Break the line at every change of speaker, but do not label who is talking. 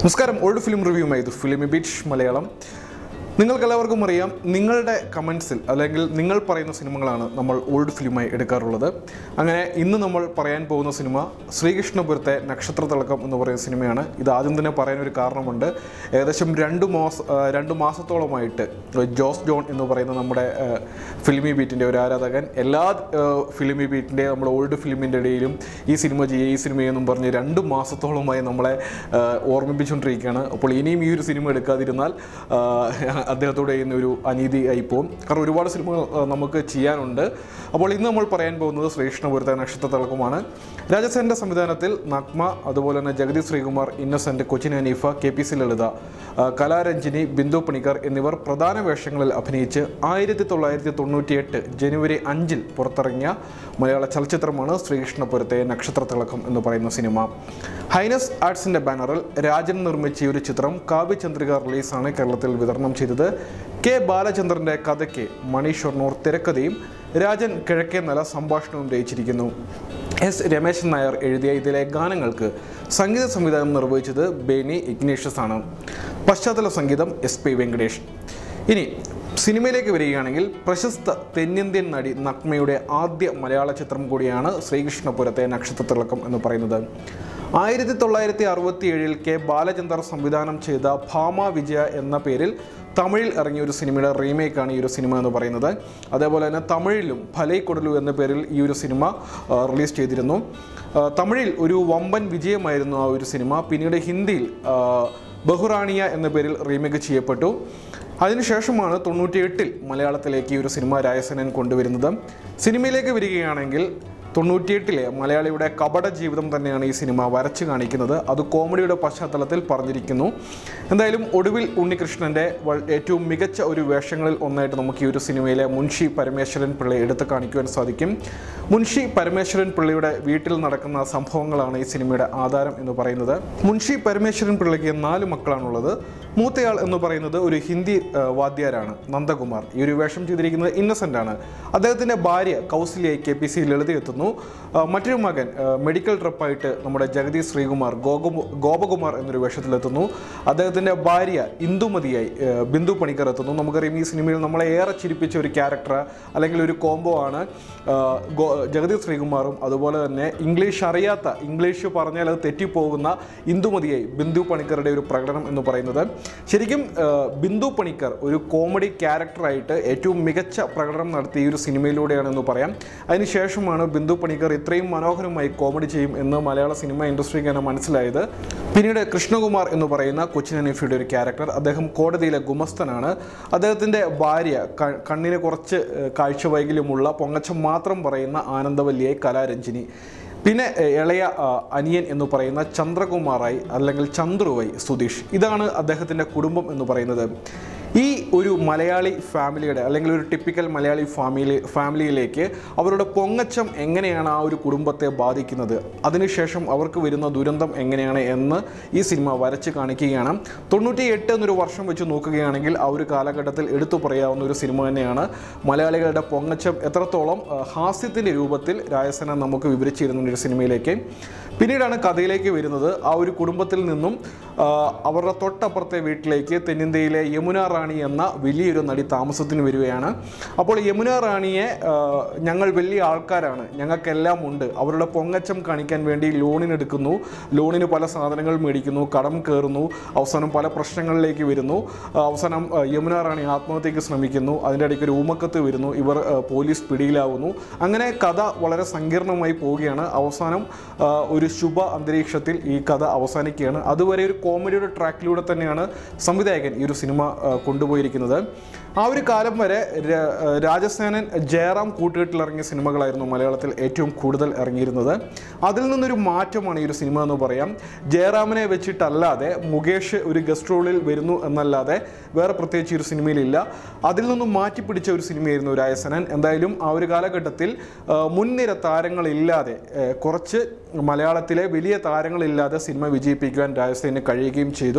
നമസ്കാരം. Old film റിവ്യൂമായി ഇത് filmi beach Malayalam. നിങ്ങൾക്കെല്ലാവർക്കും അറിയാം നിങ്ങളുടെ കമൻസിൽ അല്ലെങ്കിൽ നിങ്ങൾ പറയുന്ന സിനിമകളാണ് നമ്മൾ ഓൾഡ് ഫിലിമായി എടുക്കാറുള്ളത്. അങ്ങനെ ഇന്ന് നമ്മൾ പറയാൻ പോകുന്ന സിനിമ ശ്രീകൃഷ്ണപുരത്തെ നക്ഷത്ര തിളക്കം എന്ന് പറയുന്ന സിനിമയാണ്. ഇത് ആദ്യം തന്നെ പറയാൻ ഒരു കാരണമുണ്ട്. ഏകദേശം രണ്ട് മാസ രണ്ട് മാസത്തോളമായിട്ട് ജോസ് ജോൺ എന്ന് പറയുന്ന നമ്മുടെ ഫിലിമി ബീറ്റിന്റെ ഒരു ആരാധകൻ എല്ലാ ഫിലിമി ബീറ്റിന്റെ നമ്മൾ ഓൾഡ് ഫിലിമിന്റെ ഇടയിലും ഈ സിനിമ ചെയ്യുക ഈ സിനിമയെന്നും പറഞ്ഞ് രണ്ട് മാസത്തോളമായി നമ്മളെ ഓർമ്മിപ്പിച്ചുകൊണ്ടിരിക്കുകയാണ്. അപ്പോൾ ഇനിയും ഈ ഒരു സിനിമ എടുക്കാതിരുന്നാൽ അദ്ദേഹത്തോട് ചെയ്യുന്ന ഒരു അനീതി ആയിപ്പോവും കാരണം ഒരുപാട് സിനിമകൾ നമുക്ക് ചെയ്യാനുണ്ട്. അപ്പോൾ ഇന്ന് നമ്മൾ പറയാൻ പോകുന്നത് ശ്രീകൃഷ്ണപുരത്തെ നക്ഷത്ര തിളക്കമാണ് രാജസേന്റെ സംവിധാനത്തിൽ നഗ്മ അതുപോലെ തന്നെ Jagathy Sreekumar Innocent Cochin Haneefa K P C Lalitha Kalaranjini Bindu Panicker എന്നിവർ പ്രധാന വേഷങ്ങളിൽ അഭിനയിച്ച് ആയിരത്തി തൊള്ളായിരത്തി തൊണ്ണൂറ്റിയെട്ട് ജനുവരി അഞ്ചിൽ പുറത്തിറങ്ങിയ മലയാള ചലച്ചിത്രമാണ് ശ്രീകൃഷ്ണപുരത്തെ നക്ഷത്ര തിളക്കം എന്ന് പറയുന്ന സിനിമ. ഹൈനസ് ആർട്സിന്റെ ബാനറിൽ രാജൻ നിർമ്മിച്ച ഒരു ചിത്രം കാവ്യചന്ദ്രിക റിലീസാണ് കേരളത്തിൽ വിതരണം ചെയ്തത് കെ ബാലചന്ദ്രന്റെ കഥയ്ക്ക് മണി തിരക്കഥയും രാജൻ കിഴക്കേ നല സംഭാഷണവും രചിച്ചിരിക്കുന്നു. എസ് രമേശൻ നായർ എഴുതിയ ഇതിലെ ഗാനങ്ങൾക്ക് സംഗീത സംവിധാനം നിർവഹിച്ചത് ബേനി ഇഗ്നേഷ്യസ് ആണ് പശ്ചാത്തല സംഗീതം എസ് പി വെങ്കടേഷ്. ഇനി സിനിമയിലേക്ക് വരികയാണെങ്കിൽ പ്രശസ്ത തെന്നിന്ത്യൻ നടി നഗ്മയുടെ ആദ്യ മലയാള ചിത്രം കൂടിയാണ് ശ്രീകൃഷ്ണപുരത്തെ നക്ഷത്ര തിളക്കം എന്ന് പറയുന്നത്. ആയിരത്തി തൊള്ളായിരത്തി അറുപത്തി ഏഴിൽ കെ ബാലചന്ദർ സംവിധാനം ചെയ്ത ഭാമ വിജയ എന്ന പേരിൽ തമിഴിൽ ഇറങ്ങിയ ഒരു സിനിമയുടെ റീമേക്കാണ് ഈ ഒരു സിനിമ എന്ന് പറയുന്നത്. അതേപോലെ തന്നെ തമിഴിലും ഫലൈ കൊടലു എന്ന പേരിൽ ഈ ഒരു സിനിമ റിലീസ് ചെയ്തിരുന്നു. തമിഴിൽ ഒരു വമ്പൻ വിജയമായിരുന്നു ആ ഒരു സിനിമ. പിന്നീട് ഹിന്ദിയിൽ ബഹുറാണിയ എന്ന പേരിൽ റീമേക്ക് ചെയ്യപ്പെട്ടു. അതിനുശേഷമാണ് തൊണ്ണൂറ്റിയെട്ടിൽ മലയാളത്തിലേക്ക് ഈ ഒരു സിനിമ രായസേനൻ കൊണ്ടുവരുന്നത്. സിനിമയിലേക്ക് വരികയാണെങ്കിൽ തൊണ്ണൂറ്റിയെട്ടിലെ മലയാളിയുടെ കപട ജീവിതം തന്നെയാണ് ഈ സിനിമ വരച്ചു കാണിക്കുന്നത്. അത് കോമഡിയുടെ പശ്ചാത്തലത്തിൽ പറഞ്ഞിരിക്കുന്നു. എന്തായാലും ഒടുവിൽ ഉണ്ണികൃഷ്ണന്റെ ഏറ്റവും മികച്ച ഒരു വേഷങ്ങളിൽ ഒന്നായിട്ട് നമുക്ക് ഈ ഒരു സിനിമയിലെ മുൻഷി പരമേശ്വരൻ പിള്ളയെ എടുത്തു കാണിക്കുവാൻ സാധിക്കും. മുൻഷി പരമേശ്വരൻ പിള്ളയുടെ വീട്ടിൽ നടക്കുന്ന സംഭവങ്ങളാണ് ഈ സിനിമയുടെ ആധാരം എന്ന് പറയുന്നത്. മുൻഷി പരമേശ്വരൻ പിള്ളയ്ക്ക് നാല് മക്കളാണുള്ളത്. മൂത്തയാൾ എന്ന് പറയുന്നത് ഒരു ഹിന്ദി വാദ്യാരാണ് നന്ദകുമാർ. ഈ ഒരു വേഷം ചെയ്തിരിക്കുന്നത് ഇന്നസെന്റ് ആണ് അദ്ദേഹത്തിന്റെ ഭാര്യ കൗസിലിയായി കെ പി സി ലളിത എത്തുന്നു മറ്റൊരു മകൻ മെഡിക്കൽ ട്രിപ്പായിട്ട് നമ്മുടെ ജഗദീഷ് ശ്രീകുമാർ ഗോകുമാർ ഗോപകുമാർ എന്നൊരു വേഷത്തിലെത്തുന്നു. അദ്ദേഹത്തിന്റെ ഭാര്യ ഇന്ദുമതിയായി ബിന്ദു പണിക്കർ എത്തുന്നു. നമുക്കറിയാം ഈ സിനിമയിൽ നമ്മളെ ഏറെ ചിരിപ്പിച്ച ഒരു ക്യാരക്ടർ അല്ലെങ്കിൽ ഒരു കോംബോ ആണ് ജഗതി ശ്രീകുമാറും. അതുപോലെ തന്നെ ഇംഗ്ലീഷ് അറിയാത്ത ഇംഗ്ലീഷ് പറഞ്ഞാൽ അത് തെറ്റിപ്പോകുന്ന ഇന്ദുമതിയായി ബിന്ദു പണിക്കറുടെ ഒരു പ്രകടനം എന്ന് പറയുന്നത്. ശരിക്കും ബിന്ദു പണിക്കർ ഒരു കോമഡി ക്യാരക്ടറായിട്ട് ഏറ്റവും മികച്ച പ്രകടനം നടത്തിയ ഈ ഒരു സിനിമയിലൂടെയാണെന്ന് പറയാം. അതിനുശേഷമാണ് ബിന്ദു പണിക്കർ ഇത്രയും മനോഹരമായി കോമഡി ചെയ്യും എന്ന് മലയാള സിനിമ ഇൻഡസ്ട്രിക്ക് തന്നെ മനസ്സിലായത്. പിന്നീട് കൃഷ്ണകുമാർ എന്ന് പറയുന്ന കൊച്ചിൻ അനീഫിയുടെ ഒരു ക്യാരക്ടർ അദ്ദേഹം കോടതിയിലെ ഗുമസ്തനാണ്. അദ്ദേഹത്തിന്റെ ഭാര്യ കണ്ണിന് കുറച്ച് കാഴ്ച വൈകല്യമുള്ള പൊങ്ങച്ചം മാത്രം പറയുന്ന ആനന്ദവല്ലിയെ കലാരഞ്ജിനി. പിന്നെ ഇളയ അനിയൻ എന്ന് പറയുന്ന ചന്ദ്രകുമാറായി അല്ലെങ്കിൽ ചന്ദ്രുവായി സുധീഷ്. ഇതാണ് അദ്ദേഹത്തിന്റെ കുടുംബം എന്ന് പറയുന്നത്. ഈ ഒരു മലയാളി ഫാമിലിയുടെ അല്ലെങ്കിൽ ഒരു ടിപ്പിക്കൽ മലയാളി ഫാമിലി ഫാമിലിയിലേക്ക് അവരുടെ പൊങ്ങച്ചം എങ്ങനെയാണ് ആ ഒരു കുടുംബത്തെ ബാധിക്കുന്നത്? അതിനുശേഷം അവർക്ക് വരുന്ന ദുരന്തം എങ്ങനെയാണ് എന്ന് ഈ സിനിമ വരച്ച് കാണിക്കുകയാണ്. തൊണ്ണൂറ്റി എട്ട് എന്നൊരു വർഷം വെച്ച് നോക്കുകയാണെങ്കിൽ ആ ഒരു കാലഘട്ടത്തിൽ എടുത്തു പറയാവുന്ന ഒരു സിനിമ തന്നെയാണ്. മലയാളികളുടെ പൊങ്ങച്ചം എത്രത്തോളം ഹാസ്യത്തിന്റെ രൂപത്തിൽ രായസന നമുക്ക് വിവരിച്ചിരുന്ന ഒരു സിനിമയിലേക്ക്. പിന്നീടാണ് കഥയിലേക്ക് വരുന്നത്. ആ ഒരു കുടുംബത്തിൽ നിന്നും അവരുടെ തൊട്ടപ്പുറത്തെ വീട്ടിലേക്ക് തെന്നിന്ത്യയിലെ യമുന റാണി എന്ന വലിയൊരു നടി താമസത്തിന് വരികയാണ്. അപ്പോൾ യമുന റാണിയെ ഞങ്ങൾ വലിയ ആൾക്കാരാണ്. ഞങ്ങൾക്കെല്ലാം ഉണ്ട് അവരുടെ പൊങ്ങച്ചം കാണിക്കാൻ വേണ്ടി ലോണിനെടുക്കുന്നു ലോണിന് പല സാധനങ്ങൾ മേടിക്കുന്നു. കടം കയറുന്നു. അവസാനം പല പ്രശ്നങ്ങളിലേക്ക് വരുന്നു. അവസാനം യമുന റാണി ആത്മഹത്യക്ക് ശ്രമിക്കുന്നു. അതിന്റെ ഇടയ്ക്ക് ഒരു ഊമക്കത്ത് വരുന്നു. ഇവർ പോലീസ് പിടിയിലാവുന്നു. അങ്ങനെ കഥ വളരെ സങ്കീർണമായി പോവുകയാണ്. അവസാനം ഒരു ശുഭ അന്തരീക്ഷത്തിൽ ഈ കഥ അവസാനിക്കുകയാണ്. അതുവരെ ഒരു കോമഡിയുടെ ട്രാക്കിലൂടെ തന്നെയാണ് സംവിധായകൻ ഈ ഒരു സിനിമ കൊണ്ടുപോയിരിക്കുന്നത്. ആ ഒരു കാലം വരെ രാജസേനൻ ജയറാം കൂട്ടുകെട്ടിലിറങ്ങിയ സിനിമകളായിരുന്നു മലയാളത്തിൽ ഏറ്റവും കൂടുതൽ ഇറങ്ങിയിരുന്നത്. അതിൽ നിന്നൊരു മാറ്റമാണ് ഈ ഒരു സിനിമ എന്ന് പറയാം. ജയറാമിനെ വെച്ചിട്ടല്ലാതെ മുകേഷ് ഒരു ഗസ്റ്റ് റോളിൽ വരുന്നു എന്നല്ലാതെ വേറെ പ്രത്യേകിച്ച് ഒരു സിനിമയിലില്ല. അതിൽ നിന്നും മാറ്റിപ്പിടിച്ച ഒരു സിനിമയായിരുന്നു രാജസേനൻ. എന്തായാലും ആ ഒരു കാലഘട്ടത്തിൽ മുൻനിര താരങ്ങളില്ലാതെ കുറച്ച് മലയാളത്തിലെ വലിയ താരങ്ങളില്ലാതെ സിനിമ വിജയിപ്പിക്കുവാൻ രാജസേനന് കഴിയുകയും ചെയ്തു.